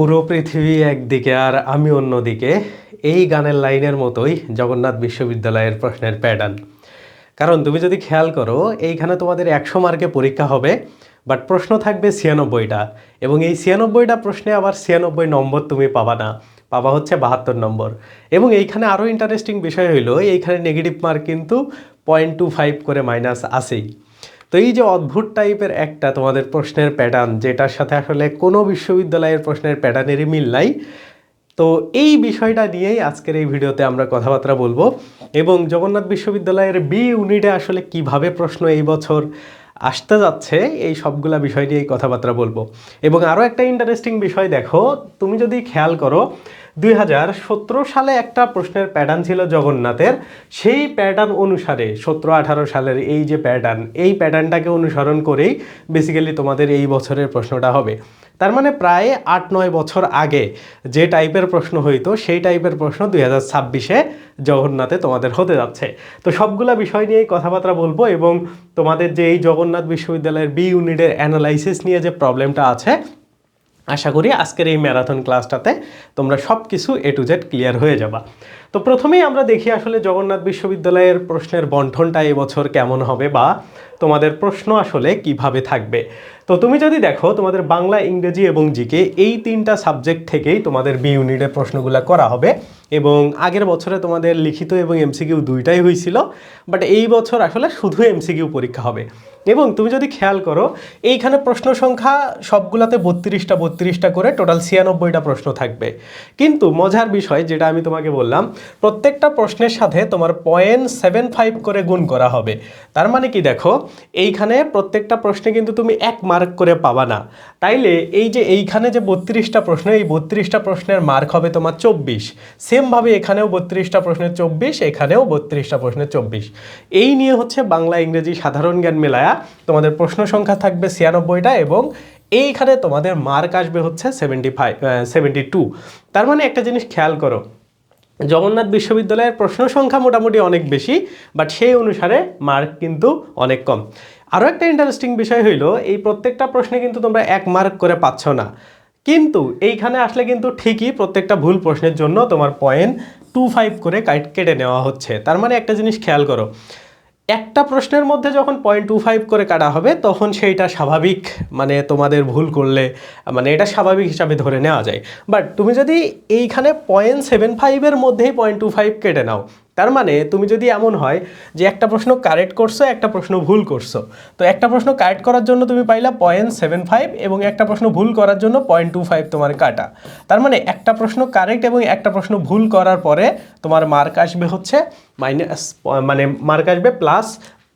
পুরো পৃথিবী একদিকে আর আমি অন্যদিকে, এই গানের লাইনের মতোই জগন্নাথ বিশ্ববিদ্যালয়ের প্রশ্নের প্যাটার্ন কারণ তুমি যদি খেয়াল করো, এইখানে তোমাদের একশো মার্কে পরীক্ষা হবে বাট প্রশ্ন থাকবে ছিয়ানব্বইটা, এবং এই ছিয়ানব্বইটা প্রশ্নে আবার ছিয়ানব্বই নম্বর তুমি পাবা না, পাবা হচ্ছে বাহাত্তর নম্বর। এবং এইখানে আরও ইন্টারেস্টিং বিষয় হইল, এইখানে নেগেটিভ মার্ক কিন্তু পয়েন্ট টু ফাইভ করে মাইনাস আসেই তো এই যে অদ্ভুত টাইপের একটা তোমাদের প্রশ্নের প্যাটার্ন যেটার সাথে আসলে কোনো বিশ্ববিদ্যালয়ের প্রশ্নের প্যাটার্নেরই মিল নাই, তো এই বিষয়টা নিয়েই আজকের এই ভিডিওতে আমরা কথাবার্তা বলব। এবং জগন্নাথ বিশ্ববিদ্যালয়ের বি ইউনিটে আসলে কীভাবে প্রশ্ন এই বছর আসতে যাচ্ছে, এই সবগুলা বিষয় নিয়েই কথাবার্তা বলব। এবং আরও একটা ইন্টারেস্টিং বিষয় দেখো, তুমি যদি খেয়াল করো দুই হাজার সতেরো সালে একটা প্রশ্নের প্যাটার্ন ছিল জগন্নাথের। সেই প্যাটার্ন অনুসারে সতেরো আঠারো সালের এই যে প্যাটার্ন এই প্যাটার্নটাকে অনুসরণ করেই বেসিক্যালি তোমাদের এই বছরের প্রশ্নটা হবে। তার মানে প্রায় আট নয় বছর আগে যে টাইপের প্রশ্ন হইতো, সেই টাইপের প্রশ্ন দুই হাজার ছাব্বিশে জগন্নাথে তোমাদের হতে যাচ্ছে। তো সবগুলা বিষয় নিয়েই কথাবার্তা বলব এবং তোমাদের যে এই জগন্নাথ বিশ্ববিদ্যালয়ের বি ইউনিটের অ্যানালাইসিস নিয়ে যে প্রবলেমটা আছে আশা করি আজকের এই ম্যারাথন ক্লাসটাতে তোমরা সব কিছু এ টু জেড ক্লিয়ার হয়ে যাবা। তো প্রথমেই আমরা দেখি আসলে জগন্নাথ বিশ্ববিদ্যালয়ের প্রশ্নের বন্টনটা এবছর কেমন হবে বা তোমাদের প্রশ্ন আসলে কীভাবে থাকবে। তো তুমি যদি দেখো, তোমাদের বাংলা, ইংরেজি এবং জিকে এই তিনটা সাবজেক্ট থেকেই তোমাদের বি ইউনিটের প্রশ্নগুলো করা হবে এবং আগের বছরে তোমাদের লিখিত এবং এমসিকিউ দুইটাই হয়েছিল বাট এই বছর আসলে শুধু এমসিকিউ পরীক্ষা হবে। এবং তুমি যদি খেয়াল করো, এইখানে প্রশ্ন সংখ্যা সবগুলাতে বত্রিশটা বত্রিশটা করে টোটাল ছিয়ানব্বইটা প্রশ্ন থাকবে। কিন্তু মজার বিষয় যেটা আমি তোমাকে বললাম, প্রত্যেকটা প্রশ্নের সাথে তোমার পয়েন্ট সেভেন ফাইভ করে গুণ করা হবে। তার মানে কি দেখো, এইখানে প্রত্যেকটা প্রশ্নে কিন্তু তুমি এক মার্ক করে পাবা না। তাইলে এই যে এইখানে যে বত্রিশটা প্রশ্ন, এই বত্রিশটা প্রশ্নের মার্ক হবে তোমার চব্বিশ। সেমভাবে এখানেও বত্রিশটা প্রশ্নের চব্বিশ, এখানেও বত্রিশটা প্রশ্নের চব্বিশ। এই নিয়ে হচ্ছে বাংলা, ইংরেজি সাধারণ জ্ঞান মেলায়া তোমাদের প্রশ্ন সংখ্যা থাকবে ছিয়ানব্বইটা এবং এইখানে তোমাদের মার্ক আসবে হচ্ছে সেভেন্টি ফাইভ সেভেন্টি টু তার মানে একটা জিনিস খেয়াল করো, জগন্নাথ বিশ্ববিদ্যালয়ের প্রশ্ন সংখ্যা মোটামুটি অনেক বেশি বাট সেই অনুসারে মার্ক কিন্তু অনেক কম। আরও একটা ইন্টারেস্টিং বিষয় হইল, এই প্রত্যেকটা প্রশ্নে কিন্তু তোমরা এক মার্ক করে পাচ্ছ না। কিন্তু এইখানে আসলে কিন্তু ঠিকই প্রত্যেকটা ভুল প্রশ্নের জন্য তোমার পয়েন্ট টু ফাইভ করে কেটে নেওয়া হচ্ছে। তার মানে একটা জিনিস খেয়াল করো একটা প্রশ্নের মধ্যে যখন পয়েন্ট টু ফাইভ করে কাটা হবে, তখন সেইটা স্বাভাবিক মানে তোমাদের ভুল করলে মানে এটা স্বাভাবিক হিসাবে ধরে নেওয়া যায়। বাট তুমি যদি এইখানে পয়েন্ট সেভেন ফাইভের মধ্যেই পয়েন্ট টু ফাইভ কেটে নাও তার মানে তুমি যদি এমন হয় যে একটা প্রশ্ন কারেক্ট করছ, একটা প্রশ্ন ভুল করছ। তো একটা প্রশ্ন কারেক্ট করার জন্য তুমি পাইলা পয়েন্ট সেভেন ফাইভ এবং একটা প্রশ্ন ভুল করার জন্য পয়েন্ট টু ফাইভ তোমার কাটা। তার মানে একটা প্রশ্ন কারেক্ট এবং একটা প্রশ্ন ভুল করার পরে তোমার মার্ক আসবে হচ্ছে মাইনাস মানে মার্ক আসবে প্লাস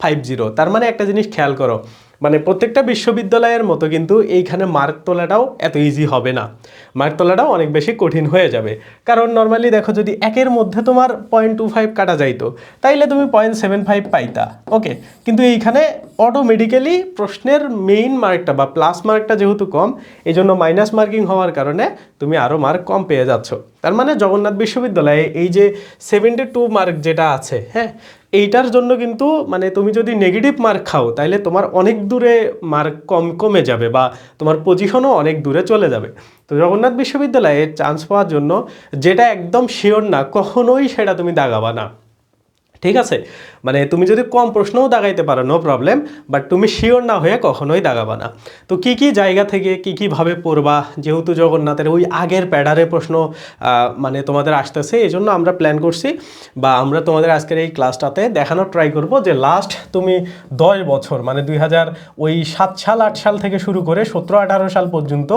ফাইভ জিরো তার মানে একটা জিনিস খেয়াল করো মানে প্রত্যেকটা বিশ্ববিদ্যালয়ের মতো কিন্তু এইখানে মার্ক তোলাটাও এত ইজি হবে না। মার্ক তোলাটাও অনেক বেশি কঠিন হয়ে যাবে। কারণ নর্মালি দেখো যদি একের মধ্যে তোমার পয়েন্ট টু ফাইভ কাটা যাইতো তাইলে তুমি পয়েন্ট সেভেন ফাইভ পাইতা ওকে কিন্তু এইখানে অটোমেটিক্যালি প্রশ্নের মেইন মার্কটা বা প্লাস মার্কটা যেহেতু কম এই জন্য মাইনাস মার্কিং হওয়ার কারণে তুমি আরও মার্ক কম পেয়ে যাচ্ছ। তার মানে জগন্নাথ বিশ্ববিদ্যালয়ে এই যে সেভেন্টি টু মার্ক যেটা আছে হ্যাঁ এইটার জন্য কিন্তু মানে তুমি যদি নেগেটিভ মার্ক খাও তাহলে তোমার অনেক দূরে মার্ক কম কমে যাবে বা তোমার পজিশনও অনেক দূরে চলে যাবে। তো জগন্নাথ বিশ্ববিদ্যালয়ে চান্স পাওয়ার জন্য যেটা একদম শিওর না, কখনোই সেটা তুমি দাগাবা না। ঠিক আছে? মানে তুমি যদি কম প্রশ্নও দাগাইতে পারো নো প্রবলেম বাট তুমি শিওর না হয়ে কখনোই দাগাবা না। তো কি কি জায়গা থেকে কি কীভাবে পড়বা? যেহেতু জগন্নাথের ওই আগের প্যাডারের প্রশ্ন মানে তোমাদের আসতেছে এই জন্য আমরা প্ল্যান করছি, বা আমরা তোমাদের আজকের এই ক্লাসটাতে দেখানোর ট্রাই করব যে লাস্ট তুমি দশ বছর মানে দুই হাজার ওই সাত সাল, আট সাল থেকে শুরু করে সতেরো, আঠারো সাল পর্যন্ত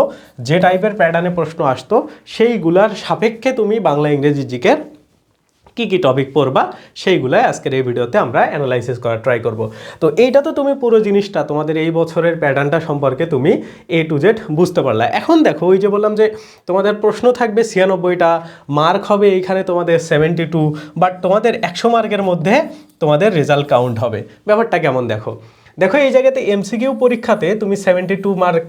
যে টাইপের প্যাটার্নে প্রশ্ন আসতো, সেইগুলার সাপেক্ষে তুমি বাংলা ইংরেজি জিকের কি কি টপিক পড়বা, সেইগুলাই আজকের এই ভিডিওতে আমরা অ্যানালাইসিস করার ট্রাই করব। তো এইটা তো তুমি পুরো জিনিসটা, তোমাদের এই বছরের প্যাটার্নটা সম্পর্কে তুমি এ টু জেড বুঝতে পারলা। এখন দেখো, ওই যে বললাম যে তোমাদের প্রশ্ন থাকবে ছিয়ানব্বইটা মার্ক হবে এইখানে তোমাদের সেভেন্টি টু বাট তোমাদের একশো মার্কের মধ্যে তোমাদের রেজাল্ট কাউন্ট হবে। ব্যাপারটা কেমন দেখো? দেখো, এই জায়গাতে এমসিকিউ পরীক্ষাতে তুমি সেভেন্টি টু মার্ক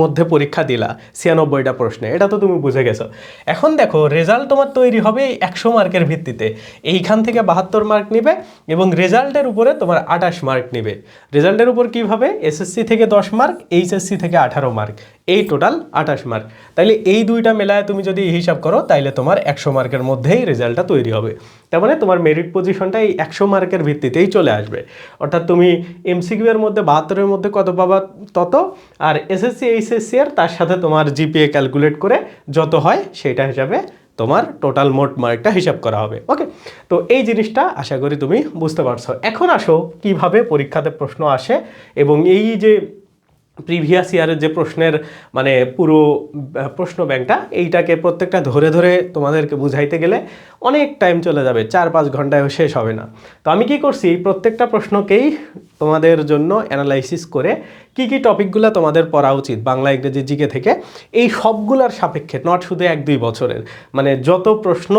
মধ্যে পরীক্ষা দিলা, ছিয়ানব্বইটা প্রশ্নে। এটা তো তুমি বুঝে গেছো। এখন দেখো রেজাল্ট তোমার তৈরি হবে একশো মার্কের ভিত্তিতে। এইখান থেকে বাহাত্তর মার্ক নিবে এবং রেজাল্টের উপরে তোমার আঠাশ মার্ক নিবে। রেজাল্টের উপর কীভাবে এসএসসি থেকে দশ মার্ক এইচএসসি থেকে আঠারো মার্ক এই টোটাল আঠাশ মার্ক তাইলে এই দুইটা মেলায় তুমি যদি হিসাব করো, তাইলে তোমার একশো মার্কের মধ্যেই রেজাল্টটা তৈরি হবে। তার মানে তোমার মেরিট পজিশনটা এই একশো মার্কের ভিত্তিতেই চলে আসবে। অর্থাৎ তুমি এমসিকিউ এর মধ্যে বাহাত্তরের মধ্যে কত পাবা তত, আর এসএসসি এইচএসসি এর তার সাথে তোমার জিপিএ ক্যালকুলেট করে যত হয় সেটা হিসাবে তোমার টোটাল মোট মার্কটা হিসাব করা হবে। ওকে তো এই জিনিসটা আশা করি তুমি বুঝতে পারছ। এখন আসো কীভাবে পরীক্ষাতে প্রশ্ন আসে এবং এই যে প্রিভিয়াস ইয়ারের যে প্রশ্নের মানে পুরো প্রশ্ন ব্যাংকটা, এইটাকে প্রত্যেকটা ধরে ধরে তোমাদেরকে বুঝাইতে গেলে অনেক টাইম চলে যাবে চার পাঁচ ঘন্টায় শেষ হবে না। তো আমি কি করছি প্রত্যেকটা প্রশ্নকেই তোমাদের জন্য অ্যানালাইসিস করে কি কি টপিকগুলো তোমাদের পড়া উচিত, বাংলা, ইংরেজি, জিকে থেকে, এই সবগুলার সাপেক্ষে নট শুধু এক দুই বছরের মানে যত প্রশ্ন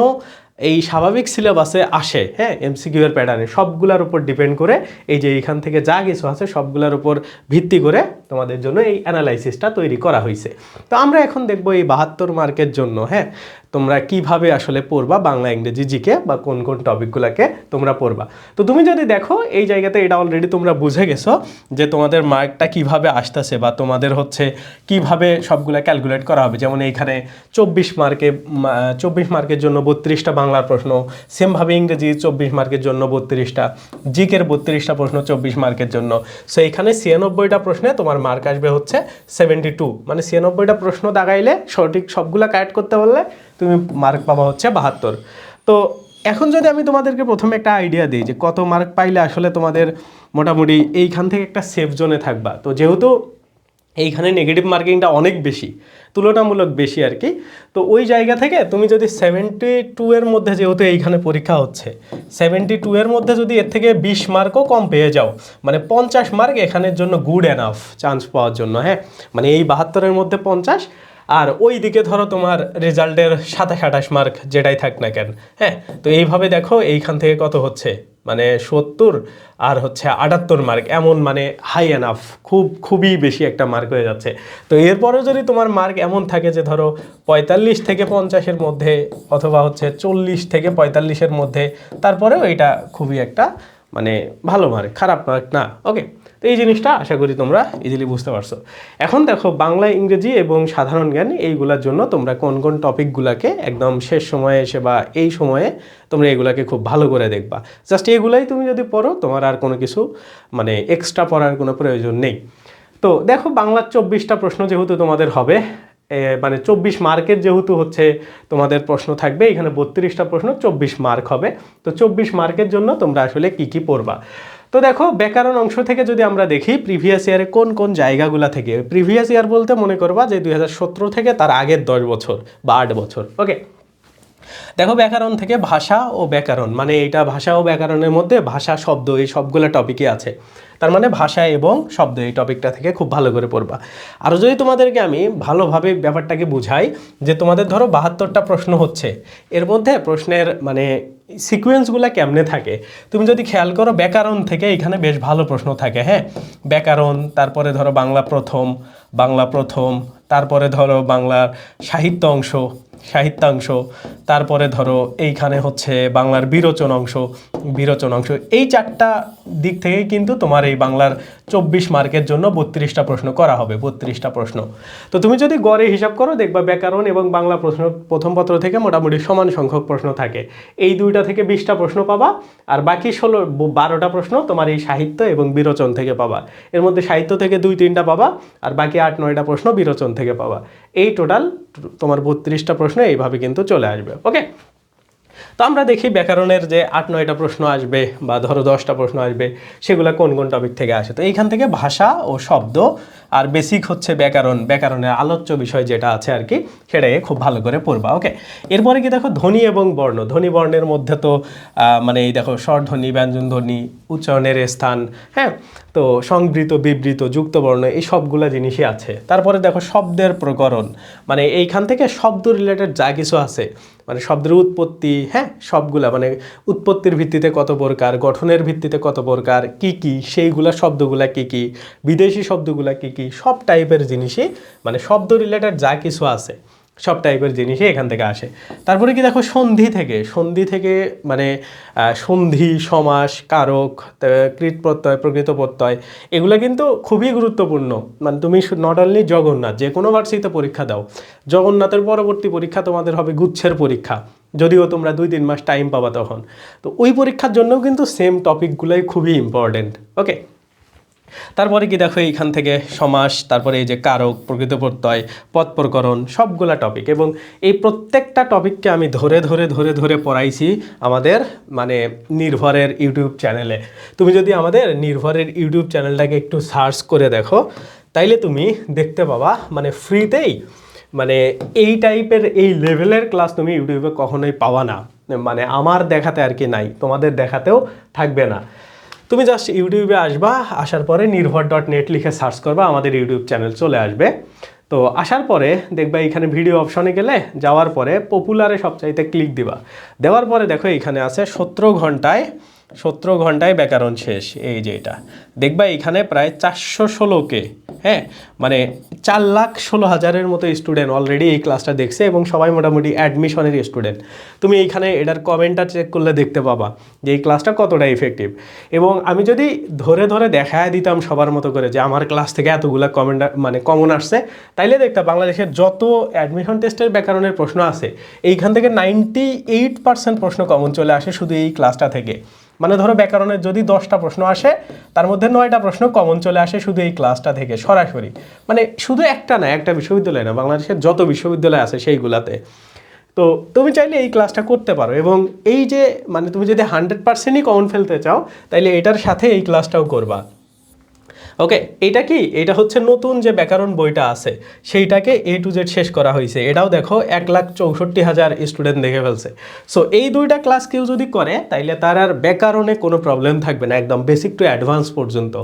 এই স্বাভাবিক সিলেবাসে আসে হ্যাঁ এমসিকিউ এর প্যাটার্নে সবগুলোর উপর ডিপেন্ড করে এই যে এইখান থেকে যা কিছু আছে সবগুলোর উপর ভিত্তি করে তোমাদের জন্য এই অ্যানালাইসিসটা তৈরি করা হয়েছে তো আমরা এখন দেখব এই বাহাত্তর মার্কের জন্য হ্যাঁ তোমরা কীভাবে আসলে পড়বা বাংলা, ইংরেজি জিকে বা কোন কোন টপিকগুলোকে তোমরা পড়বা। তো তুমি যদি দেখো এই জায়গাতে এটা অলরেডি তোমরা বুঝে গেছো যে তোমাদের মার্কটা কীভাবে আসতেছে বা তোমাদের হচ্ছে কীভাবে সবগুলা ক্যালকুলেট করা হবে। যেমন এইখানে চব্বিশ মার্কে চব্বিশ মার্কের জন্য বত্রিশটা বাংলার প্রশ্ন সেমভাবে ইংরেজি চব্বিশ মার্কের জন্য বত্রিশটা জিকের বত্রিশটা প্রশ্ন চব্বিশ মার্কের জন্য। সো এইখানে ছিয়ানব্বইটা প্রশ্নে তোমার মার্ক আসবে হচ্ছে সেভেন্টি টু মানে ছিয়ানব্বইটা প্রশ্ন দাগাইলে সঠিক সবগুলা কারেক্ট করতে পারলে তুমি মার্ক পাবা হচ্ছে বাহাত্তর। তো এখন যদি আমি তোমাদেরকে প্রথমে একটা আইডিয়া দিই যে কত মার্ক পাইলে আসলে তোমাদের মোটামুটি এইখান থেকে একটা সেফ জোনে থাকবা। তো যেহেতু এইখানে নেগেটিভ মার্কিংটা অনেক বেশি, তুলনামূলক বেশি আর কি তো ওই জায়গা থেকে তুমি যদি সেভেন্টি টু এর মধ্যে যেহেতু এইখানে পরীক্ষা হচ্ছে সেভেন্টি টু এর মধ্যে যদি এর থেকে বিশ মার্কও কম পেয়ে যাও মানে পঞ্চাশ মার্ক এখানের জন্য গুড এনাফ চান্স পাওয়ার জন্য হ্যাঁ? মানে এই বাহাত্তরের মধ্যে পঞ্চাশ আর ওই দিকে ধরো তোমার রেজাল্টের সাতাশ আঠাশ মার্ক যেটাই থাক না কেন হ্যাঁ? তো এইভাবে দেখো এইখান থেকে কত হচ্ছে? মানে সত্তর আর হচ্ছে আটাত্তর মার্ক, এমন মানে হাই এনাফ খুব, খুবই বেশি একটা মার্ক হয়ে যাচ্ছে। তো এরপরেও যদি তোমার মার্ক এমন থাকে যে ধরো পঁয়তাল্লিশ থেকে পঞ্চাশের মধ্যে অথবা হচ্ছে চল্লিশ থেকে পঁয়তাল্লিশের মধ্যে, তারপরেও এটা খুবই একটা মানে ভালো মার্ক, খারাপ মার্ক না ওকে তো এই জিনিসটা আশা করি তোমরা ইজিলি বুঝতে পারছ। এখন দেখো, বাংলা, ইংরেজি এবং সাধারণ জ্ঞান এইগুলোর জন্য তোমরা কোন কোন টপিকগুলোকে একদম শেষ সময়ে এসে বা এই সময়ে তোমরা এগুলাকে খুব ভালো করে দেখবা। জাস্ট এগুলাই তুমি যদি পড়ো, তোমার আর কোনো কিছু মানে এক্সট্রা পড়ার কোনো প্রয়োজন নেই। তো দেখো, বাংলার চব্বিশটা প্রশ্ন যেহেতু তোমাদের হবে মানে চব্বিশ মার্কের যেহেতু হচ্ছে তোমাদের প্রশ্ন থাকবে, এখানে বত্রিশটা প্রশ্ন চব্বিশ মার্ক হবে। তো চব্বিশ মার্কের জন্য তোমরা আসলে কি কি পড়বা? তো দেখো, ব্যাকরণ অংশ থেকে যদি আমরা দেখি প্রিভিয়াস ইয়ারে কোন কোন জায়গাগুলো থেকে প্রিভিয়াস ইয়ার বলতে মনে করবা যে দুই হাজার সতেরো থেকে তার আগের দশ বছর বা আট বছর ওকে দেখো ব্যাকরণ থেকে ভাষা ও ব্যাকরণ মানে এটা ভাষা ও ব্যাকরণের মধ্যে ভাষা, শব্দ, এই সবগুলো টপিকই আছে। তার মানে ভাষা এবং শব্দ এই টপিকটা থেকে খুব ভালো করে পড়বা। আরও যদি তোমাদেরকে আমি ভালোভাবে ব্যাপারটাকে বুঝাই, যে তোমাদের ধরো বাহাত্তরটা প্রশ্ন হচ্ছে, এর মধ্যে প্রশ্নের মানে সিকোয়েন্সগুলো কেমনে থাকে? তুমি যদি খেয়াল করো, ব্যাকরণ থেকে এখানে বেশ ভালো প্রশ্ন থাকে হ্যাঁ? ব্যাকরণ, তারপরে ধরো বাংলা প্রথম বাংলা প্রথম, তারপরে ধরো বাংলার সাহিত্য অংশ সাহিত্যাংশ, তারপরে ধরো এইখানে হচ্ছে বাংলার বিরোচন অংশ বিরোচন অংশ। এই চারটা দিক থেকেই কিন্তু তোমার এই বাংলার চব্বিশ মার্কের জন্য বত্রিশটা প্রশ্ন করা হবে, বত্রিশটা প্রশ্ন। তো তুমি যদি গড়ে হিসাব করো, দেখবা ব্যাকরণ এবং বাংলা প্রশ্ন প্রথম পত্র থেকে মোটামুটি সমান সংখ্যক প্রশ্ন থাকে। এই দুইটা থেকে বিশটা প্রশ্ন পাবা আর বাকি ষোলো, বারোটা প্রশ্ন তোমার এই সাহিত্য এবং বিরোচন থেকে পাবা। এর মধ্যে সাহিত্য থেকে দুই, তিনটা পাবা আর বাকি আট, নয়টা প্রশ্ন বিরোচন থেকে পাবা। এই টোটাল তোমার বত্রিশটা প্রশ্ন এইভাবে কিন্তু চলে আসবে ওকে তো আমরা দেখি ব্যাকরণের যে আট, নয়টা প্রশ্ন আসবে বা ধরো দশটা প্রশ্ন আসবে, সেগুলো কোন কোন টপিক থেকে আসে? তো এইখান থেকে ভাষা ও শব্দ আর বেসিক হচ্ছে ব্যাকরণ, ব্যাকরণের আলোচ্য বিষয় যেটা আছে আর কি সেটাকে খুব ভালো করে পড়বা ওকে এরপরে কি দেখো, ধ্বনি এবং বর্ণ। ধ্বনি বর্ণের মধ্যে তো মানে এই দেখো স্বরধ্বনি ব্যঞ্জন ধ্বনি, উচ্চারণের স্থান হ্যাঁ? তো সংবৃত, বিবৃত, যুক্ত বর্ণ, এই সবগুলো জিনিসই আছে। তারপরে দেখো, শব্দের প্রকরণ। মানে এইখান থেকে শব্দ রিলেটেড যা কিছু আছে মানে শব্দের উৎপত্তি হ্যাঁ? সবগুলা মানে উৎপত্তির ভিত্তিতে কত প্রকার, গঠনের ভিত্তিতে কত প্রকার, কি কি, সেইগুলা শব্দগুলা কি কি, বিদেশি শব্দগুলা কি কি সব টাইপের জিনিসই মানে শব্দ রিলেটেড যা কিছু আছে, সব টাইপের জিনিসই এখান থেকে আসে। তারপরে কি দেখো সন্ধি থেকে সন্ধি থেকে মানে সন্ধি, সমাস, কারক কৃত প্রত্যয়, প্রকৃত প্রত্যয়, এগুলো কিন্তু খুবই গুরুত্বপূর্ণ। মানে তুমি নট অনলি জগন্নাথ, যে কোনো ভার্সিটিতে পরীক্ষা দাও। জগন্নাথের পরবর্তী পরীক্ষা তোমাদের হবে গুচ্ছের পরীক্ষা। যদিও তোমরা দুই তিন মাস টাইম পাবা তখন। তো ওই পরীক্ষার জন্যও কিন্তু সেম টপিকগুলোই খুবই ইম্পর্টেন্ট ওকে তারপরে কি দেখো এইখান থেকে সমাস, তারপরে এই যে কারক, প্রকৃত প্রত্যয় পদ প্রকরণ সবগুলা টপিক এবং এই প্রত্যেকটা টপিককে আমি ধরে ধরে ধরে ধরে পড়াইছি আমাদের মানে নির্ভরের ইউটিউব চ্যানেলে তুমি যদি আমাদের নির্ভরের ইউটিউব চ্যানেলটাকে একটু সার্চ করে দেখো, তাইলে তুমি দেখতে পাবা মানে ফ্রিতেই মানে এই টাইপের এই লেভেলের ক্লাস তুমি ইউটিউবে কখনোই পাওয়া না। মানে আমার দেখাতে আর কি নাই, তোমাদের দেখাতেও থাকবে না। তুমি জাস্ট ইউটিউবে আসবা, আসার পরে নির্ভর ডট নেট লিখে সার্চ করবা, আমাদের ইউটিউব চ্যানেল চলে আসবে। তো আসার পরে দেখবা এখানে ভিডিও অপশনে গেলে যাওয়ার পরে পপুলারে সবচাইতে ক্লিক দিবা। দেওয়ার পরে দেখো এখানে আছে সতেরো ঘন্টায় সতেরো ঘন্টায় ব্যাকরণ শেষ, এই যে এটা। দেখবা এখানে প্রায় চারশো ষোলোকে হ্যাঁ? মানে চার লাখ ষোলো হাজারের মতো স্টুডেন্ট অলরেডি এই ক্লাসটা দেখছে এবং সবাই মোটামুটি অ্যাডমিশনের স্টুডেন্ট তুমি এইখানে এটার কমেন্টটা চেক করলে দেখতে পাবা যে এই ক্লাসটা কতটা ইফেক্টিভ এবং আমি যদি ধরে ধরে দেখায় দিতাম সবার মতো করে যে আমার ক্লাস থেকে এতগুলো কমেন্ট মানে কমন আসছে, তাইলে দেখতাম বাংলাদেশের যত অ্যাডমিশন টেস্টের ব্যাকরণের প্রশ্ন আছে, এইখান থেকে নাইনটি এইট পার্সেন্ট প্রশ্ন কমন চলে আসে শুধু এই ক্লাসটা থেকে। মানে ধরো ব্যাকরণের যদি দশটা প্রশ্ন আসে, তার মধ্যে নয়টা প্রশ্ন কমন চলে আসে শুধু এই ক্লাসটা থেকে, সরাসরি। মানে শুধু একটা না, একটা বিশ্ববিদ্যালয় না, বাংলাদেশের যত বিশ্ববিদ্যালয় আছে সেইগুলাতে। তো তুমি চাইলে এই ক্লাসটা করতে পারো এবং এই যে মানে তুমি যদি হান্ড্রেড পার্সেন্টই কমন ফেলতে চাও, তাইলে এটার সাথে এই ক্লাসটাও করবা। ওকে এটা কি? এটা হচ্ছে নতুন যে ব্যাকরণ বইটা আছে, সেইটাকে এ টু জেড শেষ করা হয়েছে এটাও দেখো, এক লাখ চৌষট্টি হাজার স্টুডেন্ট দেখে ফেলছে। সো এই দুইটা ক্লাস কেউ যদি করে, তাইলে তার আর ব্যাকরণে কোনো প্রবলেম থাকবে না, একদম বেসিক টু অ্যাডভান্স পর্যন্ত।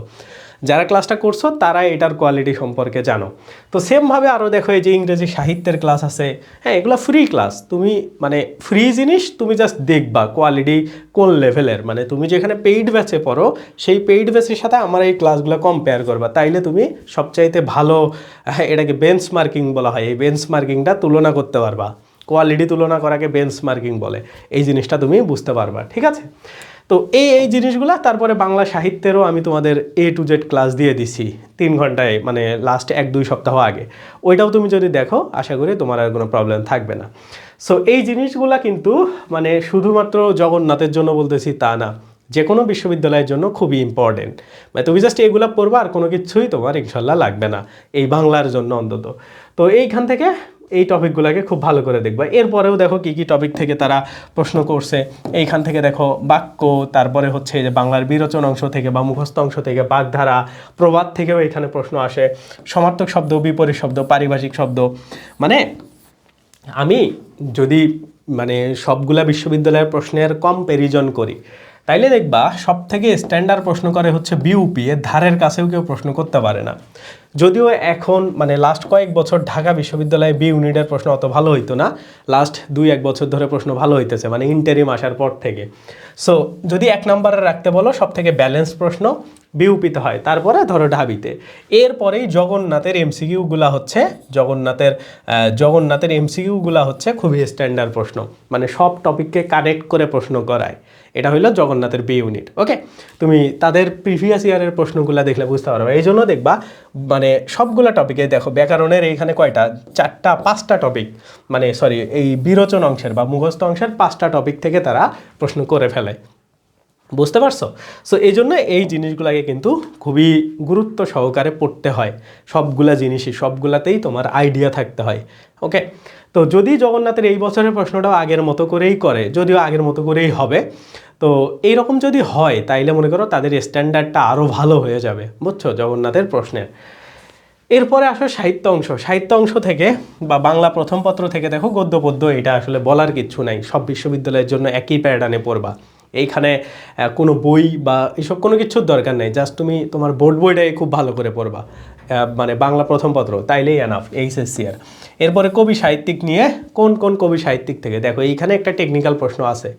যারা ক্লাসটা করছ তারা এটার কোয়ালিটি সম্পর্কে জানো। তো সেমভাবে আরও দেখো এই যে ইংরেজি সাহিত্যের ক্লাস আছে হ্যাঁ এগুলো ফ্রি ক্লাস তুমি মানে ফ্রি জিনিস তুমি জাস্ট দেখবা কোয়ালিটি কোন লেভেলের মানে তুমি যেখানে পেইড ব্যাচে পড়ো সেই পেইড ব্যাচের সাথে আমার এই ক্লাসগুলো কম্পেয়ার করবা। তাইলে তুমি সবচাইতে ভালো হ্যাঁ, এটাকে বেঞ্চ মার্কিং বলা হয়। এই বেঞ্চ মার্কিংটা তুলনা করতে পারবা। কোয়ালিটি তুলনা করাকে বেঞ্চ মার্কিং বলে। এই জিনিসটা তুমি বুঝতে পারবা ঠিক আছে? তো এই এই জিনিসগুলো তারপরে বাংলা সাহিত্যেরও আমি তোমাদের এ টু জেড ক্লাস দিয়ে দিছি তিন ঘন্টায় মানে লাস্ট এক, দুই সপ্তাহ আগে। ওইটাও তুমি যদি দেখো, আশা করি তোমার আর কোনো প্রবলেম থাকবে না। সো এই জিনিসগুলা কিন্তু মানে শুধুমাত্র জগন্নাথের জন্য বলতেছি তা না যে কোনো বিশ্ববিদ্যালয়ের জন্য খুবই ইম্পর্টেন্ট মানে তুমি জাস্ট এগুলা পড়বা আর কোনো কিছুই তোমার ইনশাল্লাহ লাগবে না, এই বাংলার জন্য অন্তত। তো এইখান থেকে এই টপিকগুলোকে খুব ভালো করে দেখবা। এরপরেও দেখো কি কি টপিক থেকে তারা প্রশ্ন করছে। এইখান থেকে দেখো বাক্য, তারপরে হচ্ছে যে বাংলার বিরোচন অংশ থেকে বা মুখস্থ অংশ থেকে বাগধারা, প্রবাদ থেকেও এখানে প্রশ্ন আসে। সমার্থক শব্দ, বিপরীত শব্দ, পারিভাষিক শব্দ। মানে আমি যদি মানে সবগুলা বিশ্ববিদ্যালয়ের প্রশ্নের কম্প্যারিজন করি তাইলে দেখবা সব থেকে স্ট্যান্ডার্ড প্রশ্ন করে হচ্ছে বিউপি এর ধারের কাছেও কেউ প্রশ্ন করতে পারে না। যদিও এখন মানে লাস্ট কয়েক বছর ঢাকা বিশ্ববিদ্যালয়ে বি ইউনিটের প্রশ্ন অত ভালো হইতো না লাস্ট দুই এক বছর ধরে প্রশ্ন ভালো হইতেছে মানে ইন্টারিম আসার পর থেকে। সো যদি এক নম্বরে রাখতে বলো সব থেকে ব্যালেন্স প্রশ্ন বিউপিতে হয়, তারপরে ধরো ঢাবিতে। এরপরেই জগন্নাথের এমসিকিউগুলা হচ্ছে, জগন্নাথের জগন্নাথের এমসিকিউগুলা হচ্ছে খুবই স্ট্যান্ডার্ড প্রশ্ন। মানে সব টপিককে কানেক্ট করে প্রশ্ন করায়। এটা হলো জগন্নাথের বি ইউনিট ওকে তুমি তাদের প্রিভিয়াস ইয়ারের প্রশ্নগুলো দেখলে বুঝতে পারবে। এই জন্য দেখবা মানে সবগুলা টপিকে দেখো, ব্যাকরণের এইখানে কয়টা? চারটা, পাঁচটা টপিক মানে সরি এই বিরোচন অংশের বা মুখস্থ অংশের পাঁচটা টপিক থেকে তারা প্রশ্ন করে ফেলে। বুঝতে পারছ? সো এই জন্য এই জিনিসগুলোকে কিন্তু খুবই গুরুত্ব সহকারে পড়তে হয়। সবগুলা জিনিসই, সবগুলাতেই তোমার আইডিয়া থাকতে হয়। ওকে তো যদি জগন্নাথের এই বছরের প্রশ্নটাও আগের মতো করেই করে, যদিও আগের মতো করেই হবে, তো এইরকম যদি হয়, তাইলে মনে করো তাদের স্ট্যান্ডার্ডটা আরও ভালো হয়ে যাবে, বুঝছ? জগন্নাথের প্রশ্নের। এরপরে আসো সাহিত্য অংশ। সাহিত্য অংশ থেকে বা বাংলা প্রথম পত্র থেকে দেখো গদ্য পদ্য এটা আসলে বলার কিচ্ছু নাই। সব বিশ্ববিদ্যালয়ের জন্য একই প্যাটার্নে পড়বা। এইখানে কোনো বই বা এসব কোনো কিছুর দরকার নেই। জাস্ট তুমি তোমার বোর্ড বইটাই খুব ভালো করে পড়বা। মানে বাংলা প্রথম পত্র, তাইলেই এনাফ এইচএসসি আর এরপরে কবি সাহিত্যিক নিয়ে কোন কোন কবি সাহিত্যিক থেকে? দেখো, এইখানে একটা টেকনিক্যাল প্রশ্ন আছে।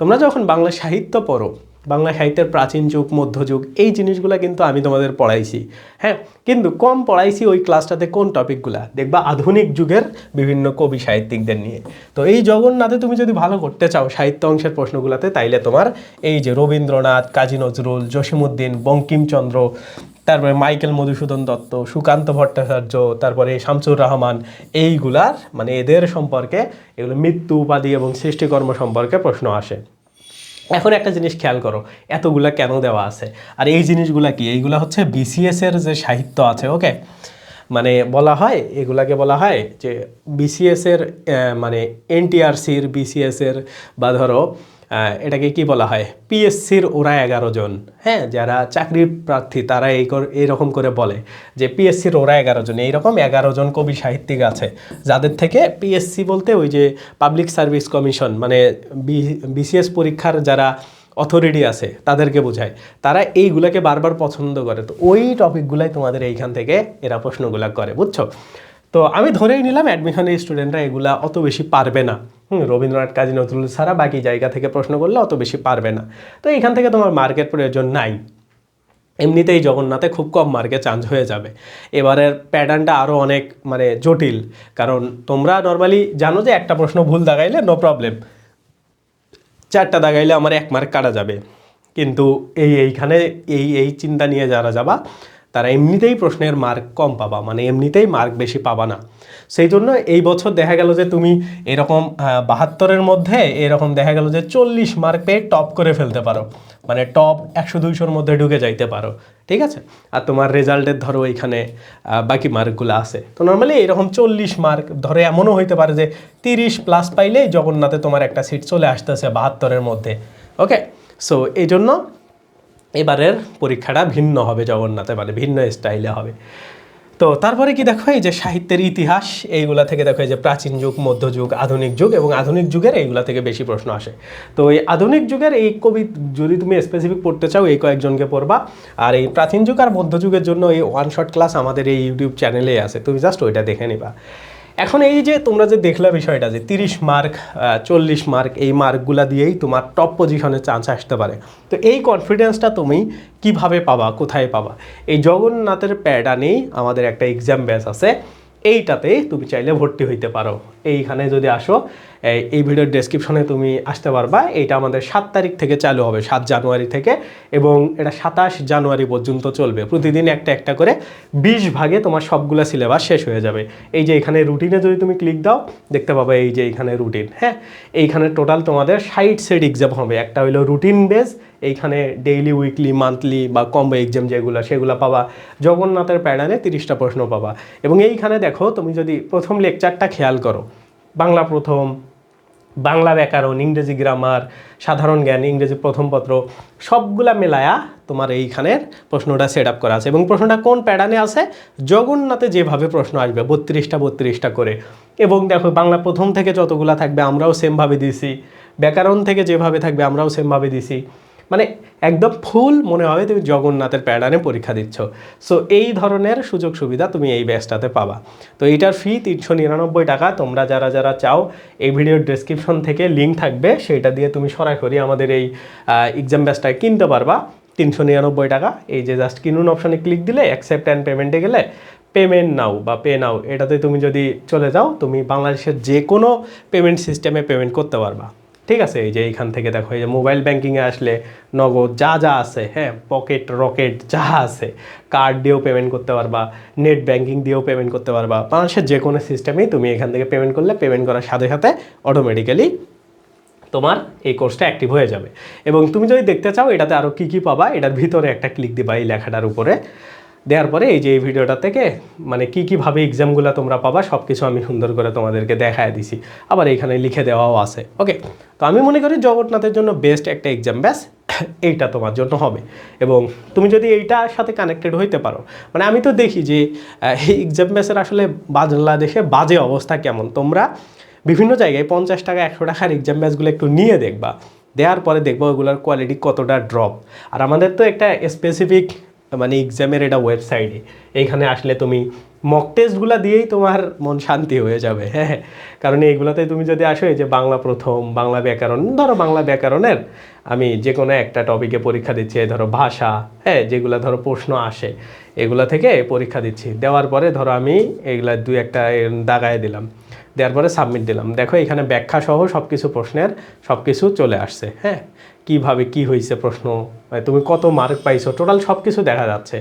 তোমরা যখন বাংলা সাহিত্য পড়ো বাংলা সাহিত্যের প্রাচীন যুগ মধ্যযুগ এই জিনিসগুলো কিন্তু আমি তোমাদের পড়াইছি। হ্যাঁ কিন্তু কম পড়াইছি ওই ক্লাসটাতে কোন টপিকগুলা? দেখবা আধুনিক যুগের বিভিন্ন কবি সাহিত্যিকদের নিয়ে। তো এই জগন্নাথে তুমি যদি ভালো করতে চাও সাহিত্য অংশের প্রশ্নগুলোতে, তাইলে তোমার এই যে রবীন্দ্রনাথ, কাজী নজরুল জসিমুদ্দিন বঙ্কিমচন্দ্র, তারপরে মাইকেল মধুসূদন দত্ত, সুকান্ত ভট্টাচার্য, তারপরে শামসুর রহমান, এইগুলার মানে এদের সম্পর্কে এগুলো মৃত্যু, উপাধি এবং সৃষ্টিকর্ম সম্পর্কে প্রশ্ন আসে। এখন একটা জিনিস খেয়াল করো, এতগুলা কেন দেওয়া আছে? আর এই জিনিসগুলা কি? এইগুলা হচ্ছে বিসিএস এর যে সাহিত্য আছে ওকে মানে বলা হয়, এগুলাকে বলা হয় যে বিসিএস এর মানে এনটিআরসির বিসিএস এর বা ধরো এটাকে কি বলা হয়? পিএসসির ওরা এগারো জন। হ্যাঁ যারা চাকরির প্রার্থী, তারা এই এইরকম করে বলে যে পিএসসির ওরা এগারো জন। এইরকম এগারো জন কবি সাহিত্যিক আছে। যাদের থেকে পিএসসি বলতে ওই যে পাবলিক সার্ভিস কমিশন মানে বিসিএস পরীক্ষার যারা অথরিটি আছে, তাদেরকে বোঝায়। তারা এইগুলাকে বারবার পছন্দ করে। তো ওই টপিকগুলাই তোমাদের এইখান থেকে এরা প্রশ্নগুলা করে, বুঝছ? তো আমি ধরেই নিলাম অ্যাডমিশনের স্টুডেন্টরা এগুলা অত বেশি পারবে না। হুম, রবীন্দ্রনাথ, কাজী নজরুল ছাড়া বাকি জায়গা থেকে প্রশ্ন করলে অত বেশি পারবে না। তো এখান থেকে তোমার মার্কেট প্রয়োজন নাই। এমনিতেই জগন্নাথে খুব কম মার্কে চান্স হয়ে যাবে। এবারের প্যাটার্নটা আরও অনেক মানে জটিল। কারণ তোমরা নর্মালি জানো যে একটা প্রশ্ন ভুল দাগাইলে নো প্রবলেম চারটা দাগাইলে আমার এক মার্ক কাটা যাবে। কিন্তু এই এইখানে এই এই চিন্তা নিয়ে যারা যাবা তারা এমনিতেই প্রশ্নের মার্ক কম পাবা মানে এমনিতেই মার্ক বেশি পাবা না। সেই জন্য এই বছর দেখা গেল যে তুমি এরকম বাহাত্তরের মধ্যে এরকম দেখা গেল যে চল্লিশ মার্ক পেয়ে টপ করে ফেলতে পারো। মানে টপ একশো দুইশোর মধ্যে ঢুকে যাইতে পারো। ঠিক আছে? আর তোমার রেজাল্টের ধরো এখানে বাকি মার্কগুলো আছে। তো নর্মালি এরকম চল্লিশ মার্ক ধরে এমনও হইতে পারে যে তিরিশ প্লাস পাইলেই জগন্নাথে তোমার একটা সিট চলে আসতেছে বাহাত্তরের মধ্যে। ওকে সো এই জন্য এবারের পরীক্ষাটা ভিন্ন হবে জগন্নাথে মানে ভিন্ন স্টাইলে হবে। তো তারপরে কি দেখো, এই যে সাহিত্যের ইতিহাস, এইগুলা থেকে দেখো, এই যে প্রাচীন যুগ মধ্যযুগ আধুনিক যুগ এবং আধুনিক যুগের এইগুলা থেকে বেশি প্রশ্ন আসে। তো এই আধুনিক যুগের এই কবি, যদি তুমি স্পেসিফিক পড়তে চাও, এই কয়েকজনকে পড়বা। আর এই প্রাচীন যুগ আর মধ্যযুগের জন্য এই ওয়ান শট ক্লাস আমাদের এই ইউটিউব চ্যানেলে আছে, তুমি জাস্ট ওইটা দেখে নিবা। এখন এই যে তোমরা যে দেখলা বিষয়টা যে তিরিশ মার্ক চল্লিশ মার্ক, এই মার্কগুলো দিয়েই তোমার টপ পজিশনে চান্স আসতে পারে। তো এই কনফিডেন্সটা তুমি কীভাবে পাবা, কোথায় পাবা? এই জগন্নাথের প্যাডা নেই আমাদের একটা এক্সাম ব্যাস আছে। এইটাতে তুমি চাইলে ভর্তি হইতে পারো। এইখানে যদি আসো, এই- ভিডিওর ডেসক্রিপশনে তুমি আসতে পারবা। এটা আমাদের সাত তারিখ থেকে চালু হবে, সাত জানুয়ারি থেকে, এবং এটা সাতাশ জানুয়ারি পর্যন্ত চলবে। প্রতিদিন একটা একটা করে বিশ ভাগে তোমার সবগুলো সিলেবাস শেষ হয়ে যাবে। এই যে এখানে রুটিনে যদি তুমি ক্লিক দাও, দেখতে পাবে এই যে এইখানে রুটিন হ্যাঁ? এইখানে টোটাল তোমাদের ষাট সেট এক্সাম হবে। একটা হলো রুটিন বেস এইখানে ডেইলি উইকলি মান্থলি বা কম্বো এক্সাম যেগুলো, সেগুলো পাবা। জগন্নাথের প্যাটার্নে তিরিশটা প্রশ্ন পাবা। এবং এইখানে দেখো, তুমি যদি প্রথম লেকচারটা খেয়াল করো বাংলা প্রথম, বাংলা ব্যাকরণ, ইংরেজি গ্রামার সাধারণ জ্ঞান, ইংরেজি প্রথম পত্র, সবগুলা মেলায়া তোমার এইখানের প্রশ্নটা সেট আপ করা আছে। এবং প্রশ্নটা কোন প্যাটার্নে আছে? জগন্নাথে যেভাবে প্রশ্ন আসবে, বত্রিশটা বত্রিশটা করে। এবং দেখো, বাংলা প্রথম থেকে যতগুলা থাকবে আমরাও সেমভাবে দিছি। ব্যাকরণ থেকে যেভাবে থাকবে আমরাও সেমভাবে দিছি। মানে একদম ফুল মনে হবে তুমি জগন্নাথের প্যাটার্নে পরীক্ষা দিচ্ছ। সো এই ধরনের সুযোগ সুবিধা তুমি এই ব্যাচটাতে পাবা। তো এইটার ফি তিনশো নিরানব্বই টাকা। তোমরা যারা যারা চাও, এই ভিডিওর ডেসক্রিপশন থেকে লিঙ্ক থাকবে। সেইটা দিয়ে তুমি সরাসরি আমাদের এই এক্সাম ব্যাচটা কিনতে পারবা। তিনশো নিরানব্বই টাকা। এই যে জাস্ট কিনুন অপশানে ক্লিক দিলে অ্যাকসেপ্ট অ্যান্ড পেমেন্টে গেলে পেমেন্ট নাও বা পে নাও এটাতে তুমি যদি চলে যাও, তুমি বাংলাদেশের যে কোনো পেমেন্ট সিস্টেমে পেমেন্ট করতে পারবা। ঠিক আছে, এই যে এইখান থেকে দেখো, এই যে মোবাইল ব্যাঙ্কিংয়ে আসলে নগদ যা যা আছে হ্যাঁ পকেট রকেট যা আছে কার্ড দিয়েও পেমেন্ট করতে পারবা নেট ব্যাঙ্কিং দিয়েও পেমেন্ট করতে পারবা, বাংলাদেশের যে কোনো সিস্টেমেই তুমি এখান থেকে পেমেন্ট করলে পেমেন্ট করার সাথে সাথে অটোমেটিক্যালি তোমার এই কোর্সটা অ্যাক্টিভ হয়ে যাবে। এবং তুমি যদি দেখতে চাও, এটাতে আরও কী কী পাবা, এটার ভিতরে একটা ক্লিক দিবা এই লেখাটার উপরে। দেওয়ার পরে এই যে এই ভিডিওটা থেকে মানে কী কীভাবে এক্সামগুলো তোমরা পাবা সব কিছু আমি সুন্দর করে তোমাদেরকে দেখায় দিছি। আবার এখানে লিখে দেওয়াও আছে ওকে তো আমি মনে করি জগন্নাথের জন্য বেস্ট একটা এক্সাম ব্যাস, এইটা তোমার জন্য হবে। এবং তুমি যদি এইটার সাথে কানেক্টেড হইতে পারো মানে আমি তো দেখি যে এই এক্সাম ব্যাসের আসলে বাংলাদেশে বাজে অবস্থা কেমন? তোমরা বিভিন্ন জায়গায় পঞ্চাশ টাকা, একশো টাকার এক্সাম ব্যাচগুলো একটু নিয়ে দেখবা। দেওয়ার পরে দেখব ওগুলোর কোয়ালিটি কতটা ড্রপ আর আমাদের তো একটা স্পেসিফিক মানে এক্সামের এটা ওয়েবসাইটে এইখানে আসলে তুমি মক টেস্টগুলো দিয়েই তোমার মন শান্তি হয়ে যাবে হ্যাঁ। কারণ এইগুলোতে তুমি যদি আসো, এই যে বাংলা প্রথম, বাংলা ব্যাকরণ, ধরো বাংলা ব্যাকরণের, আমি যে কোনো একটা টপিকে পরীক্ষা দিচ্ছি, ধরো ভাষা হ্যাঁ যেগুলো ধরো প্রশ্ন আসে, এগুলো থেকে পরীক্ষা দিচ্ছি। দেওয়ার পরে ধরো আমি এগুলা দু একটা দাগায় দিলাম। দেওয়ার পরে সাবমিট দিলাম। দেখো, এখানে ব্যাখ্যা সহ সব কিছু প্রশ্নের সব কিছু চলে আসছে হ্যাঁ? কীভাবে কি হয়েছে প্রশ্ন? মানে তুমি কত মার্ক পাইছো? টোটাল সব কিছু দেখা যাচ্ছে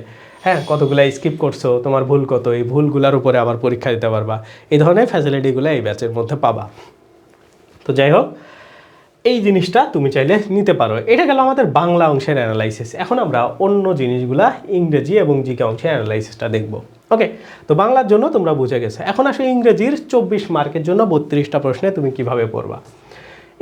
হ্যাঁ? কতগুলো স্কিপ করছ? তোমার ভুল কত? এই ভুলগুলোর উপরে আবার পরীক্ষা দিতে পারবা। এই ধরনের ফ্যাসিলিটিগুলো এই ব্যাচের মধ্যে পাবা। তো যাই হোক, এই জিনিসটা তুমি চাইলে নিতে পারো। এটা গেল আমাদের বাংলা অংশের অ্যানালাইসিস এখন আমরা অন্য জিনিসগুলা ইংরেজি এবং জিকে অংশের অ্যানালাইসিসটা দেখব। ওকে তো বাংলার জন্য তোমরা বুঝে গেছো। এখন আসো ইংরেজির চব্বিশ মার্কের জন্য বত্রিশটা প্রশ্নে তুমি কীভাবে পড়বা।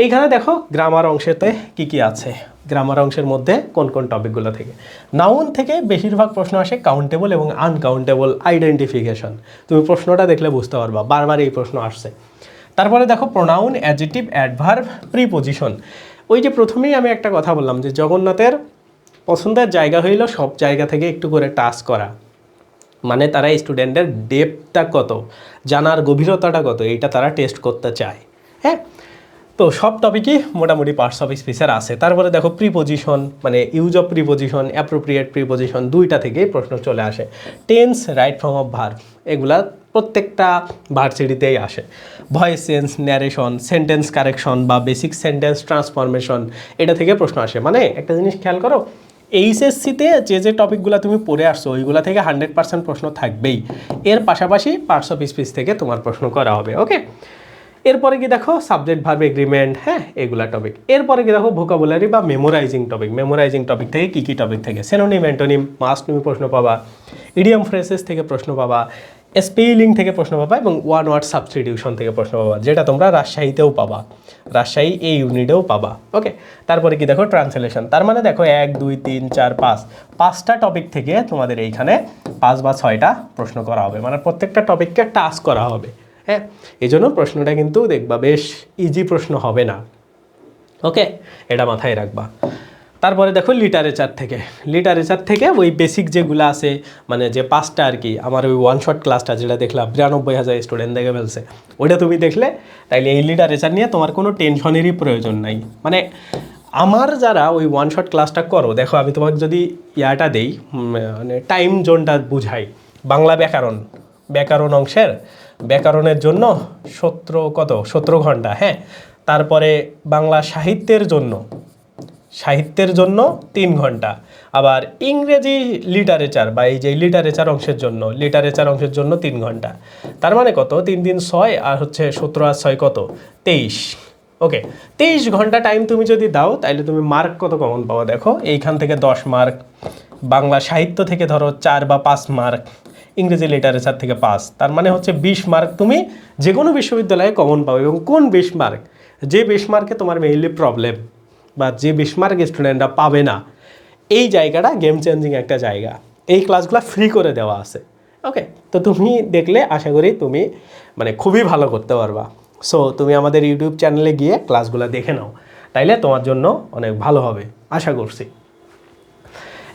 এইখানে দেখো গ্রামার অংশেতে কি কি আছে। গ্রামার অংশের মধ্যে কোন কোন টপিকগুলো থেকে। নাউন থেকে বেশিরভাগ প্রশ্ন আসে কাউন্টেবল এবং আনকাউন্টেবল আইডেন্টিফিকেশন তুমি প্রশ্নটা দেখলে বুঝতে পারবা, বারবার এই প্রশ্ন আসছে। তারপরে দেখো প্রোনাউন অ্যাডজেটিভ অ্যাডভার্ব প্রিপোজিশন ওই যে প্রথমেই আমি একটা কথা বললাম যে জগন্নাথের পছন্দের জায়গা হইল সব জায়গা থেকে একটু করে টাচ করা। মানে তারা স্টুডেন্টের ডেপটা কত? জানার গভীরতাটা কত? এইটা তারা টেস্ট করতে চায়। হ্যাঁ? তো সব টপিকই মোটামুটি পার্টস অফ স্পিচের আছে। তারপরে দেখো প্রিপোজিশন মানে use of preposition appropriate preposition দুইটা থেকেই প্রশ্ন চলে আসে। Tense right form of verb এগুলা প্রত্যেকটা ভার্সিটিতেই আসে। Voice sense narration sentence correction বা বেসিক সেন্টেন্স ট্রান্সফরমেশন এটা থেকে প্রশ্ন আসে। মানে একটা জিনিস খেয়াল করো এইচএসসিতে যে যে টপিকগুলো তুমি পড়ে আসছো, ওইগুলো থেকে হান্ড্রেড পার্সেন্ট প্রশ্ন থাকবেই। এর পাশাপাশি পার্টস অফ স্পিচ থেকে তোমার প্রশ্ন করা হবে ওকে এরপরে কি দেখো সাবজেক্ট ভার্ব এগ্রিমেন্ট হ্যাঁ এগুলা টপিক এরপরে কি দেখো ভোকাবুলারি বা মেমোরাইজিং টপিক মেমোরাইজিং টপিক থেকে কী কী টপিক থেকে? সেনোনিম অ্যান্টোনিম মাস্ট তুমি প্রশ্ন পাবা। ইডিয়াম ফ্রেসেস থেকে প্রশ্ন পাবা। স্পেলিং থেকে প্রশ্ন পাবা এবং ওয়ান ওয়ার্ড সাবস্টিটিউশন থেকে প্রশ্ন পাবা, যেটা তোমরা রাজশাহীতেও পাবা। রাজশাহী এই ইউনিটেও পাবা ওকে তারপরে কি দেখো ট্রান্সলেশন তার মানে দেখো, এক, দুই, তিন, চার, পাঁচ। পাঁচটা টপিক থেকে তোমাদের এইখানে পাঁচ বা ছয়টা প্রশ্ন করা হবে। মানে প্রত্যেকটা টপিককে টাচ করা হবে হ্যাঁ? এই জন্য প্রশ্নটা কিন্তু দেখবা বেশ ইজি প্রশ্ন হবে না ওকে এটা মাথায় রাখবা। তারপরে দেখো লিটারেচার থেকে। লিটারেচার থেকে ওই বেসিক যেগুলো আছে মানে যে পাঁচটা আর কি, আমার ওই ওয়ান শট ক্লাসটা যেটা দেখলাম, বিরানব্বই হাজার স্টুডেন্ট দেখে ফেলছে। ওইটা তুমি দেখলে, তাইলে এই লিটারেচার নিয়ে তোমার কোনো টেনশনেরই প্রয়োজন নাই। মানে আমার যারা ওই ওয়ান শট ক্লাসটা করো, দেখো আমি তোমাকে যদি ইয়াটা দেই মানে টাইম জোনটা বুঝাই। বাংলা ব্যাকরণ ব্যাকরণ অংশের, ব্যাকরণের জন্য সতেরো কত, সতেরো ঘণ্টা হ্যাঁ? তারপরে বাংলা সাহিত্যের জন্য সাহিত্যের জন্য তিন ঘণ্টা। আবার ইংরেজি লিটারেচার বা এই যে লিটারেচার অংশের জন্য লিটারেচার অংশের জন্য তিন ঘণ্টা। তার মানে কত? তিন দিন ছয় আর হচ্ছে সতেরো আর ছয় কত? তেইশ। ওকে তেইশ ঘণ্টা টাইম তুমি যদি দাও তাহলে তুমি মার্ক কত কমন পাবো? দেখো, এইখান থেকে দশ মার্ক বাংলা সাহিত্য থেকে ধরো চার বা পাঁচ মার্ক ইংরেজি লিটারেচার থেকে পাস তার মানে হচ্ছে বিশ মার্ক তুমি যে কোনো বিশ্ববিদ্যালয়ে কমন পাবে এবং কোন বিশ মার্ক যে বিশ মার্কে তোমার মেইনলি প্রবলেম বা যে বিশ মার্ক স্টুডেন্টরা পাবে না, এই জায়গাটা গেম চেঞ্জিং একটা জায়গা। এই ক্লাসগুলো ফ্রি করে দেওয়া আছে। ওকে তো তুমি দেখলে আশা করি তুমি মানে খুবই ভালো করতে পারবা। সো তুমি আমাদের ইউটিউব চ্যানেলে গিয়ে ক্লাসগুলো দেখে নাও। তাইলে তোমার জন্য অনেক ভালো হবে, আশা করছি।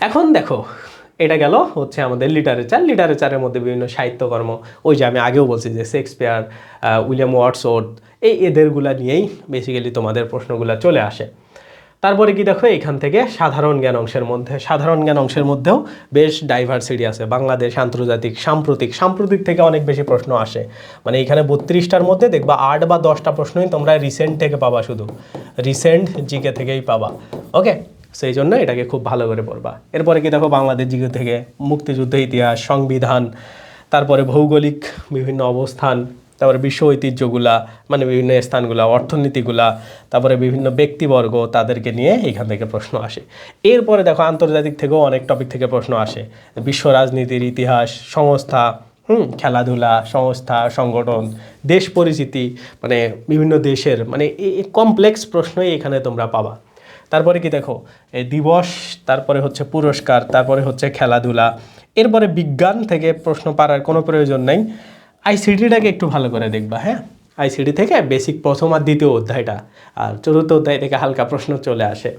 এখন দেখো, এটা গেল হচ্ছে আমাদের লিটারেচার লিটারেচারের মধ্যে বিভিন্ন সাহিত্যকর্ম, ওই যে আমি আগেও বলছি যে শেক্সপিয়ার উইলিয়াম ওয়াটসওয়ার্থ এই এদেরগুলা নিয়েই বেসিক্যালি তোমাদের প্রশ্নগুলো চলে আসে। তারপরে কি দেখো, এখান থেকে সাধারণ জ্ঞান অংশের মধ্যে, সাধারণ জ্ঞান অংশের মধ্যেও বেশ ডাইভার্সিটি আছে। বাংলাদেশ আন্তর্জাতিক, সাম্প্রতিক সাম্প্রতিক থেকে অনেক বেশি প্রশ্ন আসে। মানে এখানে বত্রিশটার মধ্যে দেখবা আট বা দশটা প্রশ্নই তোমরা রিসেন্ট থেকে পাবা শুধু। রিসেন্ট জিকে থেকেই পাবা। ওকে সেই জন্য এটাকে খুব ভালো করে পড়বা। এরপরে কি দেখো, বাংলাদেশ জিকে থেকে মুক্তিযুদ্ধ ইতিহাস, সংবিধান, তারপরে ভৌগোলিক বিভিন্ন অবস্থান তারপরে বিশ্ব ঐতিহ্যগুলা মানে বিভিন্ন স্থানগুলা, অর্থনীতিগুলা, তারপরে বিভিন্ন ব্যক্তিবর্গ তাদেরকে নিয়ে এখান থেকে প্রশ্ন আসে। এরপরে দেখো আন্তর্জাতিক থেকেও অনেক টপিক থেকে প্রশ্ন আসে। বিশ্ব রাজনীতির ইতিহাস, সংস্থা, হুম, খেলাধুলা, সংস্থা, সংগঠন, দেশ পরিচিতি মানে বিভিন্ন দেশের মানে কমপ্লেক্স প্রশ্নই এখানে তোমরা পাবা। তারপরে কি দেখো এই দিবস, তারপরে হচ্ছে পুরস্কার, তারপরে হচ্ছে খেলাধুলা। এরপরে বিজ্ঞান থেকে প্রশ্ন পারার কোনো প্রয়োজন নেই। আইসিডিটাকে একটু ভালো করে দেখবা হ্যাঁ? আইসিডি থেকে বেসিক প্রথম আর দ্বিতীয় অধ্যায়টা, আর চতুর্থ অধ্যায় থেকে হালকা প্রশ্ন চলে আসে।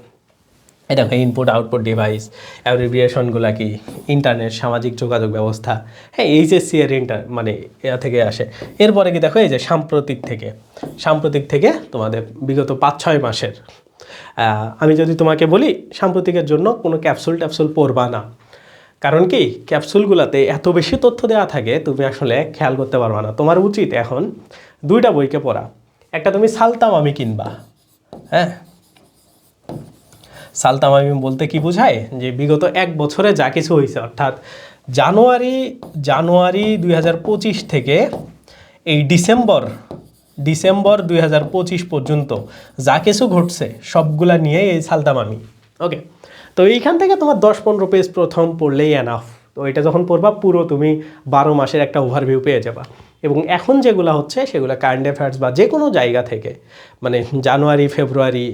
এই দেখো ইনপুট আউটপুট ডিভাইস অ্যাব্রিভিয়েশনগুলো কি? ইন্টারনেট সামাজিক যোগাযোগ ব্যবস্থা হ্যাঁ এইচএসসি এর ইন্টার মানে এরা থেকে আসে। এরপরে কি দেখো, এই যে সাম্প্রতিক থেকে সাম্প্রতিক থেকে তোমাদের বিগত পাঁচ ছয় মাসের আমি যদি তোমাকে বলি, সাম্প্রতিকের জন্য কোনো ক্যাপসুল ট্যাপসুল পড়বা না। কারণ কি, ক্যাপসুলগুলোতে এত বেশি তথ্য দেওয়া থাকে, তুমি আসলে খেয়াল করতে পারবা না। তোমার উচিত এখন দুইটা বইকে পড়া। একটা তুমি সালতাম আমি কিনবা হ্যাঁ? সালতামামি বলতে কি বোঝায়? যে বিগত এক বছরে যা কিছু হয়েছে অর্থাৎ জানুয়ারি জানুয়ারি দুই হাজার পঁচিশ থেকে এই ডিসেম্বর ডিসেম্বর দুই হাজার পঁচিশ পর্যন্ত যা কিছু ঘটছে, সবগুলা নিয়ে এই সালতামামি ওকে তো এইখান থেকে তোমার দশ পনেরো পেজ প্রথম পড়লেই এনাফ তো এটা যখন পড়বা, পুরো তুমি বারো মাসের একটা ওভারভিউ পেয়ে যাবা। এবং এখন যেগুলো হচ্ছে, সেগুলো কারেন্ট অ্যাফেয়ার্স বা যে কোনো জায়গা থেকে মানে জানুয়ারি, ফেব্রুয়ারি,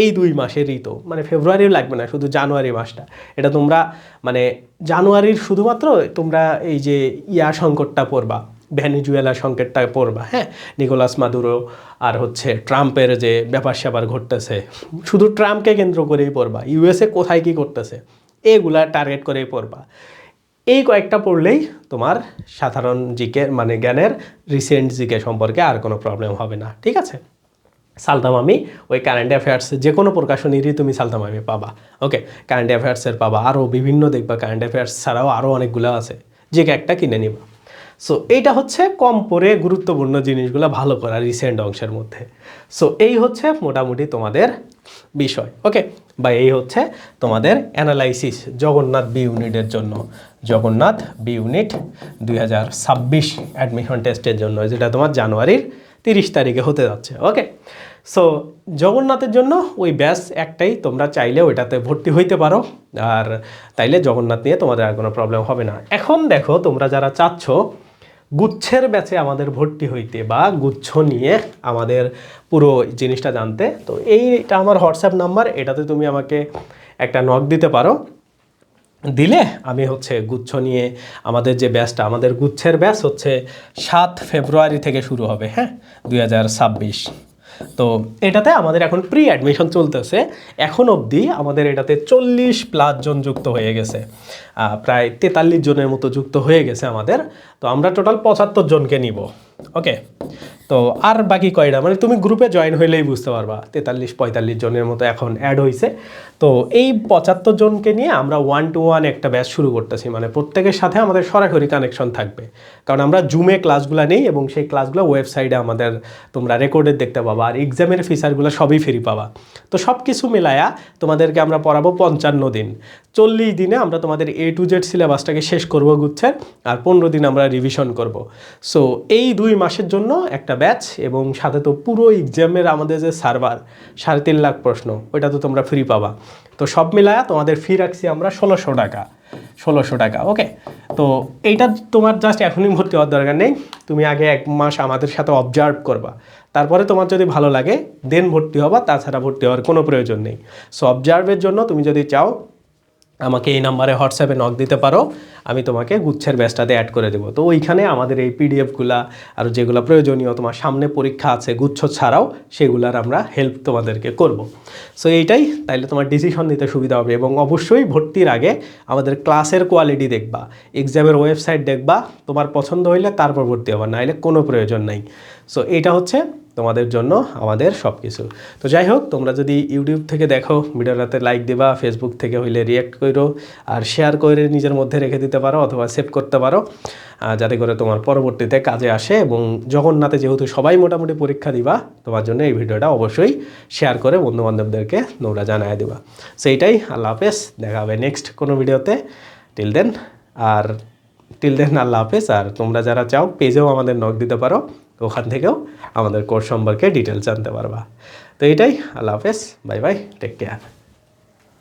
এই দুই মাসেরই তো মানে ফেব্রুয়ারিও লাগবে না, শুধু জানুয়ারি মাসটা। এটা তোমরা মানে জানুয়ারির শুধুমাত্র তোমরা এই যে ইয়া সংকটটা পড়বা। ভ্যানিজুয়েলা সংকটটা পড়বা হ্যাঁ? নিকোলাস মাদুরো আর হচ্ছে ট্রাম্পের যে ব্যাপার স্যাপার ঘটতেছে, শুধু ট্রাম্পকে কেন্দ্র করেই পড়বা, ইউএসএ কোথায় কী করতেছে, এগুলা টার্গেট করেই পড়বা। এই কয়েকটা পড়লেই তোমার সাধারণ জিকে মানে জ্ঞানের রিসেন্ট জিকে সম্পর্কে আর কোনো প্রবলেম হবে না, ঠিক আছে? সালতামামি ওই কারেন্ট অ্যাফেয়ার্স যে কোনো প্রকাশনীরই তুমি সালতামামি পাবা ওকে কারেন্ট অ্যাফেয়ার্সের পাবা আরও বিভিন্ন দেখবা কারেন্ট অ্যাফেয়ার্স ছাড়াও আরও অনেকগুলো আছে, যে একটা কিনে নিবা। সো এইটা হচ্ছে কম পরে গুরুত্বপূর্ণ জিনিসগুলো ভালো করা রিসেন্ট অংশের মধ্যে। সো এই হচ্ছে মোটামুটি তোমাদের বিষয় ওকে বা এই হচ্ছে তোমাদের অ্যানালাইসিস জগন্নাথ বি ইউনিটের জন্য। জগন্নাথ বি ইউনিট দুই হাজার ছাব্বিশ অ্যাডমিশন টেস্টের জন্য, যেটা তোমার জানুয়ারির তিরিশ তারিখে হতে যাচ্ছে ওকে সো জগন্নাথের জন্য ওই ব্যাস একটাই, তোমরা চাইলে ওইটাতে ভর্তি হইতে পারো, আর তাইলে জগন্নাথ নিয়ে তোমাদের আর কোনো প্রবলেম হবে না। এখন দেখো, তোমরা যারা চাচ্ছ গুচ্ছের ব্যাচে আমাদের ভর্তি হইতে বা গুচ্ছ নিয়ে আমাদের পুরো জিনিসটা জানতে। তো এইটা আমার হোয়াটসঅ্যাপ নাম্বার, এটাতে তুমি আমাকে একটা নক দিতে পারো। দিলে আমি হচ্ছে গুচ্ছ নিয়ে আমাদের যে ব্যাচটা, আমাদের গুচ্ছের ব্যাচ হচ্ছে সাত ফেব্রুয়ারি থেকে শুরু হবে হ্যাঁ? দুই হাজার ছাব্বিশ। তো এটাতে আমাদের এখন প্রি অ্যাডমিশন চলতেছে। এখন অবধি আমাদের এটাতে চল্লিশ প্লাস জন যুক্ত হয়ে গেছে। প্রায় তেতাল্লিশ জনের মতো যুক্ত হয়ে গেছে আমাদের। তো আমরা টোটাল পঁচাত্তর জনকে নিব। ওকে তো আর বাকি কয়টা? মানে তুমি গ্রুপে জয়েন হইলেই বুঝতে পারবা। তেতাল্লিশ, পঁয়তাল্লিশ জনের মতো এখন অ্যাড হয়েছে তো এই পঁচাত্তর জনকে নিয়ে আমরা ওয়ান টু ওয়ান একটা ব্যাচ শুরু করতেছি। মানে প্রত্যেকের সাথে আমাদের সরাসরি কানেকশন থাকবে। কারণ আমরা জুমে ক্লাসগুলো নেই এবং সেই ক্লাসগুলো ওয়েবসাইটে আমাদের তোমরা রেকর্ডের দেখতে পাবা আর এক্সামের ফিচারগুলো সবই ফ্রি পাবা। তো সব কিছু মিলায়া তোমাদেরকে আমরা পড়াবো পঞ্চান্ন দিন। চল্লিশ দিনে আমরা তোমাদের এ টু জেড সিলেবাসটাকে শেষ করব গুচ্ছের, আর পনেরো দিন আমরা রিভিশন করব। সো এই দুই মাসের জন্য একটা ব্যাচ এবং সাথে তো পুরো এক্সামের আমাদের যে সার্ভার সাড়ে তিন লাখ প্রশ্ন, ওইটা তো তোমরা ফ্রি পাবা। তো সব মিলায়া তোমাদের ফি রাখছি আমরা ষোলোশো টাকা ষোলোশো টাকা ওকে তো এইটা তোমার জাস্ট এখনই ভর্তি হওয়ার দরকার নেই। তুমি আগে এক মাস আমাদের সাথে অবজার্ভ করবা। তারপরে তোমার যদি ভালো লাগে দেন ভর্তি হবা, তাছাড়া ভর্তি হওয়ার কোনো প্রয়োজন নেই। সো অবজার্ভের জন্য তুমি যদি চাও আমাকে এই নাম্বারে হোয়াটসঅ্যাপে নক দিতে পারো, আমি তোমাকে গুচ্ছের ব্যাচটাতে অ্যাড করে দেবো। তো ওইখানে আমাদের এই পিডিএফগুলা আর যেগুলো প্রয়োজনীয় তোমার সামনে পরীক্ষা আছে গুচ্ছ ছাড়াও, সেগুলার আমরা হেল্প তোমাদেরকে করব। সো এইটাই, তাইলে তোমার ডিসিশন নিতে সুবিধা হবে এবং অবশ্যই ভর্তির আগে আমাদের ক্লাসের কোয়ালিটি দেখবা এক্সামের ওয়েবসাইট দেখবা, তোমার পছন্দ হইলে তারপর ভর্তি হবা নাহলে কোনো প্রয়োজন নাই। সো এটা হচ্ছে তোমাদের জন্য আমাদের সব কিছু তো যাই হোক, তোমরা যদি ইউটিউব থেকে দেখো ভিডিওটাতে লাইক দিবা ফেসবুক থেকে হইলে রিয়েক্ট করো, আর শেয়ার করে নিজের মধ্যে রেখে দিতে পারো অথবা সেভ করতে পারো যাতে করে তোমার পরবর্তীতে কাজে আসে এবং জগন্নাথে যেহেতু সবাই মোটামুটি পরীক্ষা দিবা, তোমার জন্য এই ভিডিওটা অবশ্যই শেয়ার করে বন্ধুবান্ধবদেরকে তোমরা জানায় দিবা। সেইটাই আল্লাহ হাফেজ, দেখা হবে নেক্সট কোনো ভিডিওতে। টিল দেন আর টিল দেন আল্লাহ হাফেজ, আর তোমরা যারা চাও পেজেও আমাদের নক দিতে পারো। ওখান থেকেও আমাদের কোর্স সম্পর্কে ডিটেলস জানতে পারবা। তো এটাই, আল্লাহ হাফেজ বাই বাই টেক কেয়ার